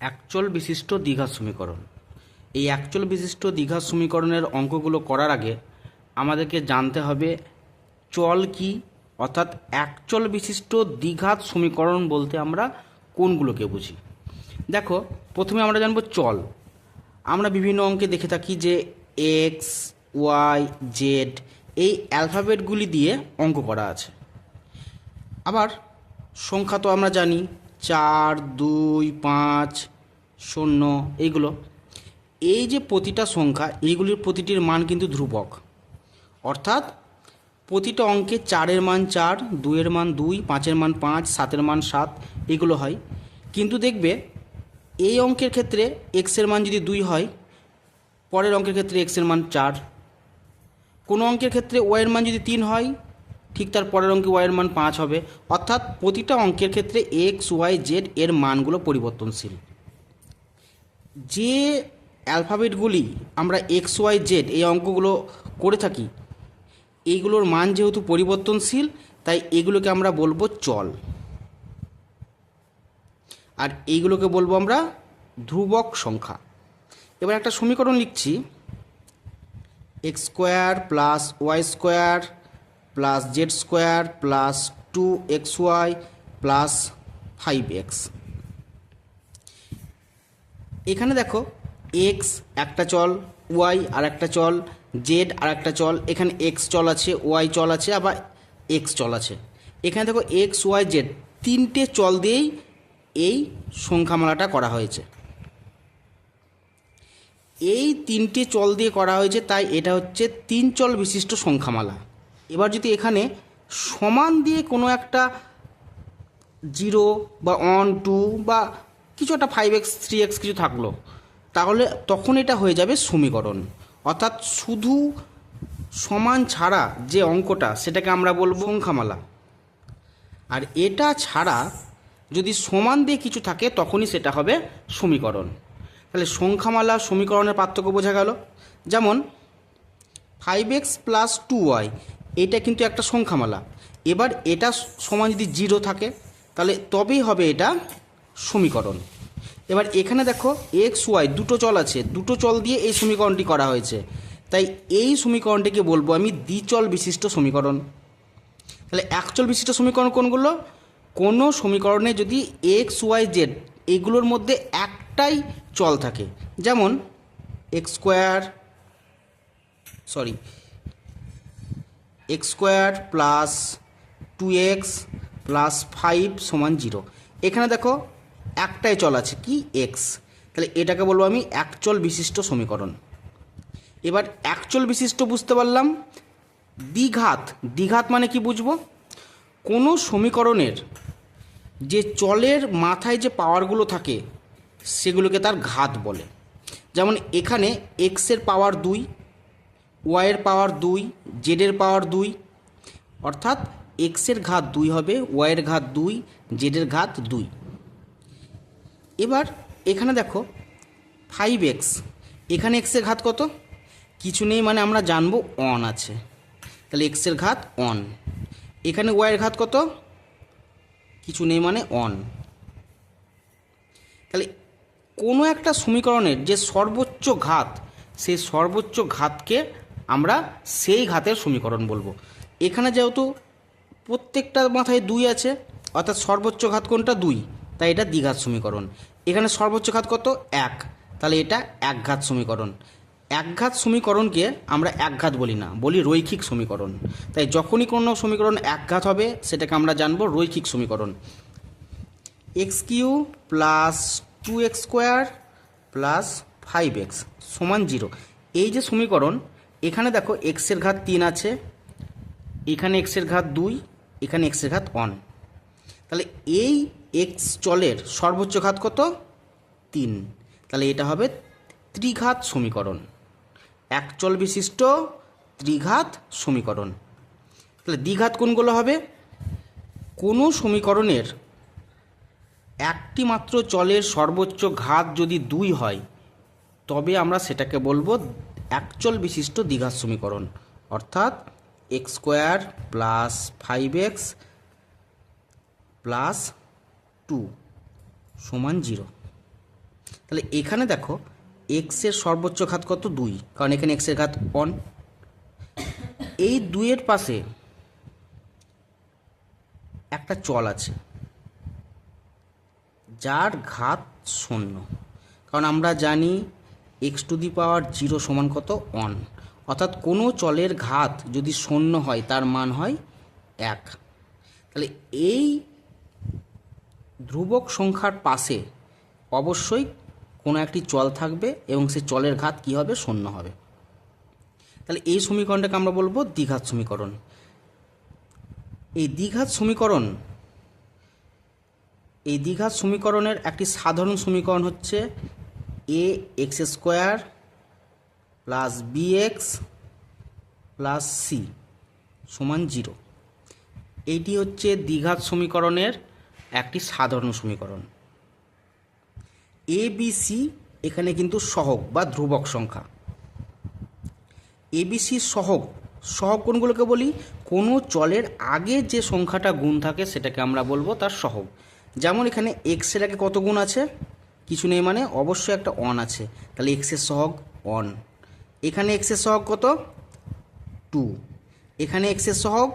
একচল বিশিষ্ট দীঘা সমীকরণ। এই একচল বিশিষ্ট দীঘা সমীকরণের অঙ্কগুলো করার আগে আমাদেরকে জানতে হবে চল কি, অর্থাৎ একচল বিশিষ্ট দ্বিঘাত সমীকরণ বলতে আমরা কোনগুলোকে বুঝি। দেখো, প্রথমে আমরা জানব চল। আমরা বিভিন্ন অঙ্কে দেখে থাকি যে এক্স ওয়াই জেড এই অ্যালফাবেটগুলি দিয়ে অঙ্ক করা আছে। আবার সংখ্যা তো আমরা জানি চার, দুই, পাঁচ, শূন্য, এইগুলো। এই যে প্রতিটা সংখ্যা, এইগুলির প্রতিটির মান কিন্তু ধ্রুবক। অর্থাৎ প্রতিটা অঙ্কে চারের মান চার, দুইয়ের মান দুই, পাঁচের মান পাঁচ, সাতের মান সাত এগুলো হয়। কিন্তু দেখবে, এই অঙ্কের ক্ষেত্রে এক্সের মান যদি দুই হয়, পরের অঙ্কের ক্ষেত্রে এক্সের মান চার। কোনো অঙ্কের ক্ষেত্রে ওয়াইয়ের মান যদি তিন হয় ঠিক তার পরের অঙ্কে ওয়াইয়ের মান পাঁচ হবে। অর্থাৎ প্রতিটা অঙ্কের ক্ষেত্রে এক্স ওয়াই জেড এর মানগুলো পরিবর্তনশীল। যে অ্যালফাবেটগুলি আমরা এক্স ওয়াই জেড এই অঙ্কগুলো করে থাকি, এইগুলোর মান যেহেতু পরিবর্তনশীল, তাই এগুলোকে আমরা বলব চল। আর এইগুলোকে বলব আমরা ধ্রুবক সংখ্যা। এবার একটা সমীকরণ লিখছি। X square plus Y square plus Z square plus two X Y plus five X. এখানে দেখো, এক্স একটা চল, ওয়াই আর একটা চল, জেড আর একটা চল, এখানে এক্স চল আছে, ওয়াই চল আছে, আবার এক্স চল আছে। এখানে দেখো এক্স, ওয়াই, জেড তিনটে চল দিয়েই এই সংখ্যামালাটা করা হয়েছে। এই তিনটে চল দিয়ে করা হয়েছে, তাই এটা হচ্ছে তিন চল বিশিষ্ট সংখ্যামালা। এবার যদি এখানে সমান দিয়ে কোনো একটা জিরো বা ওয়ান, টু বা কিছু একটা ফাইভ এক্স থ্রি এক্স কিছু থাকল, তাহলে তখন এটা হয়ে যাবে সমীকরণ। অর্থাৎ শুধু সমান ছাড়া যে অঙ্কটা, সেটাকে আমরা বলব সংখ্যামালা। আর এটা ছাড়া যদি সমান দিয়ে কিছু থাকে, তখনই সেটা হবে সমীকরণ। তাহলে সংখ্যামালা সমীকরণের পার্থক্য বোঝা গেল। যেমন five X plus two Y এটা কিন্তু একটা সংখ্যামালা। এবার এটা সমান যদি জিরো থাকে, তাহলে তবেই হবে এটা সমীকরণ। এবার এখানে দেখো এক্স ওয়াই দুটো চল আছে, দুটো চল দিয়ে এই সমীকরণটি করা হয়েছে। তাই এই সমীকরণটিকে বলব আমি দ্বিচল বিশিষ্ট সমীকরণ। তাহলে একচল বিশিষ্ট সমীকরণ কোনগুলো? কোনো সমীকরণে যদি এক্স ওয়াই জেড এগুলোর মধ্যে একটাই চল থাকে, যেমন X square sorry X square plus two X plus five সমান জিরো। এখানে দেখো একটাই চল আছে, কি? এক্স। তাহলে এটাকে বলব আমি একচল বিশিষ্ট সমীকরণ। এবার একচল বিশিষ্ট বুঝতে পারলাম? দ্বিঘাত। দ্বিঘাত মানে কি বুঝব? কোনো সমীকরণের যে চলের মাথায় যে পাওয়ারগুলো থাকে, সেগুলোকে তার ঘাত বলে। যেমন এখানে এক্সের পাওয়ার দুই ওয়াইয়ের পাওয়ার দুই জেডের পাওয়ার দুই, অর্থাৎ এক্সের ঘাত দুই হবে ওয়াইয়ের ঘাত দুই জেডের ঘাত দুই। এবার এখানে দেখো ফাইভ এক্স এখানে এক্সের ঘাত কত? কিছু নেই মানে আমরা জানব অন আছে। তাহলে এক্সের ঘাত অন এখানে ওয়াইয়ের ঘাত কত? কিছু নেই মানে অন তাহলে কোনো একটা সমীকরণের যে সর্বোচ্চ ঘাত, সেই সর্বোচ্চ ঘাতকে আমরা সেই ঘাতের সমীকরণ বলব। এখানে যেহেতু প্রত্যেকটা মাথায় দুই আছে, অর্থাৎ সর্বোচ্চ ঘাত কোনটা? দুই। তাই এটা দ্বিঘাত সমীকরণ। এখানে সর্বোচ্চ ঘাত কত? এক। তাহলে এটা একঘাত সমীকরণ। একঘাত সমীকরণকে আমরা একঘাত বলি না, বলি রৈখিক সমীকরণ। তাই যখনই কোনো সমীকরণ একঘাত হবে, সেটাকে আমরা জানব রৈখিক সমীকরণ। X cube plus two X square plus five X সমান জিরো। এই যে সমীকরণ এখানে দেখো এক্সের ঘাত তিন আছে, এখানে এক্সের ঘাত দুই, এখানে এক্সের ঘাত অন তাহলে এই এক্স চলের সর্বোচ্চ ঘাত কত? তিন। তাহলে এটা হবে ত্রিঘাত সমীকরণ। একচল বিশিষ্ট ত্রিঘাত সমীকরণ। তাহলে দ্বিঘাত কোনগুলো হবে? কোনো সমীকরণের একটি মাত্র চলের সর্বোচ্চ ঘাত যদি দুই হয়, তবে আমরা সেটাকে বলব একচল বিশিষ্ট দ্বিঘাত সমীকরণ, অর্থাৎ X square plus five X plus two সমান জিরো তাহলে এখানে দেখো এক্সের সর্বোচ্চ ঘাত কত? দুই। কারণ এখানে এক্সের ঘাত অন এই দুইয়ের পাশে একটা চল আছে, যার ঘাত শূন্য। কারণ আমরা জানি X to the power zero সমান কত? অন অর্থাৎ কোনো চলের ঘাত যদি শূন্য হয়, তার মান হয় এক। তাহলে এই ধ্রুবক সংখ্যার পাশে অবশ্যই কোনো একটি চল থাকবে এবং সেই চলের ঘাত কী হবে? শূন্য হবে। তাহলে এই সমীকরণটাকে আমরা বলব দ্বিঘাত সমীকরণ। এই দ্বিঘাত সমীকরণ, এই দ্বিঘাত সমীকরণের একটি সাধারণ সমীকরণ হচ্ছে A X square plus B X plus C সমান জিরো এইটি হচ্ছে দ্বিঘাত সমীকরণের একটি সাধারণ সমীকরণ। এ বি সি এখানে কিন্তু সহগ বা ধ্রুবক সংখ্যা। এবিসি সহগ সহগ কোনগুলোকে বলি? কোনো চলের আগে যে সংখ্যাটা গুণ থাকে সেটাকে আমরা বলব তার সহগ। যেমন এখানে এক্সের আগে কত গুণ আছে? কিছু নেই মানে অবশ্যই একটা অন আছে। তাহলে এক্সের সহগ অন এখানে এক্সের সহগ কত? টু এখানে এক্সের সহগ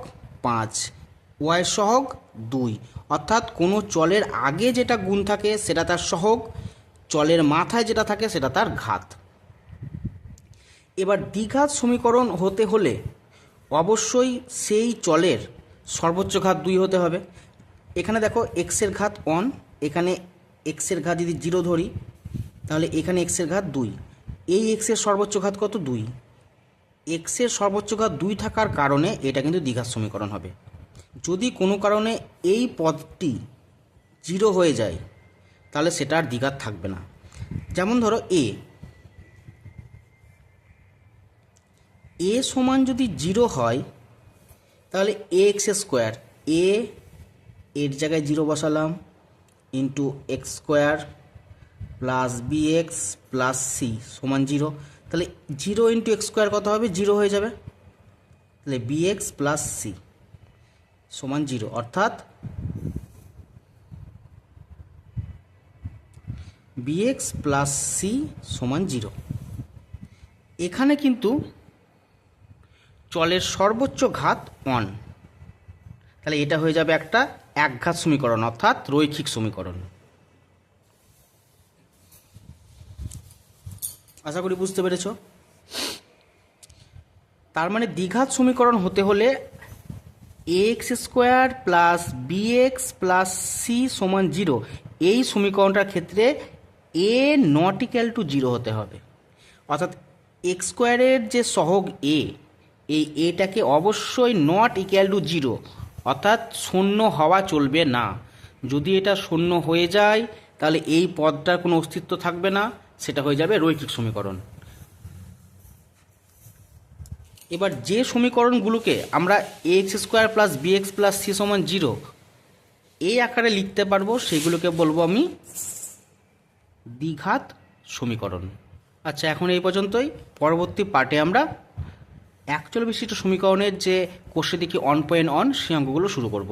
পাঁচ। ওয়াইয়ের সহগ দুই। অর্থাৎ কোনো চলের আগে যেটা গুণ থাকে সেটা তার সহগ, চলের মাথায় যেটা থাকে সেটা তার ঘাত। এবার দ্বিঘাত সমীকরণ হতে হলে অবশ্যই সেই চলের সর্বোচ্চ ঘাত দুই হতে হবে। এখানে দেখো এক্সের ঘাত অন এখানে এক্সের ঘাত যদি জিরো ধরি, তাহলে এখানে এক্সের ঘাত দুই। এই এক্সের সর্বোচ্চ ঘাত কত? দুই। এক্সের সর্বোচ্চ ঘাত দুই থাকার কারণে এটা কিন্তু দ্বিঘাত সমীকরণ হবে। যদি কোনো কারণে এই পদটি জিরো হয়ে যায়, তাহলে সেটা আর দ্বিঘাত থাকবে না। যেমন ধরো এ। এ সমান যদি জিরো হয়, তাহলে এ এক্স স্কোয়ার। এ এর জায়গায় জিরো বসালাম। Into X square plus B X plus C সমান জিরো তাহলে জিরো ইন্টু এক্স স্কোয়ার কত হবে? জিরো হয়ে যাবে। তাহলে বি এক্স প্লাস সি সমান জিরো অর্থাৎ বি এক্স প্লাস সি সমান জিরো এখানে কিন্তু চলের সর্বোচ্চ ঘাত ওয়ান তাহলে এটা হয়ে যাবে একটা একঘাত সমীকরণ, অর্থাৎ রৈখিক সমীকরণ। আশা করি বুঝতে পেরেছ? তার মানে দ্বিঘাত সমীকরণ হতে হলে X square plus B X plus C সমান জিরো এই সমীকরণটার ক্ষেত্রে A not equal to zero হতে হবে। অর্থাৎ এক্স স্কোয়ারের যে সহগ এ এই এটাকে অবশ্যই নট ইকুয়াল টু জিরো অর্থাৎ শূন্য হওয়া চলবে না। যদি এটা শূন্য হয়ে যায়, তাহলে এই পদটার কোনো অস্তিত্ব থাকবে না, সেটা হয়ে যাবে রৈখিক সমীকরণ। এবার যে সমীকরণগুলোকে আমরা X square plus B X plus C সমান জিরো এই আকারে লিখতে পারব, সেগুলোকে বলব আমি দ্বিঘাত সমীকরণ। আচ্ছা এখন এই পর্যন্তই। পরবর্তী পার্টে আমরা একচল বিশিষ্ট সমীকরণের যে কোষে দিকে অন পয়েন্ট অন সেই অঙ্কগুলো শুরু করব।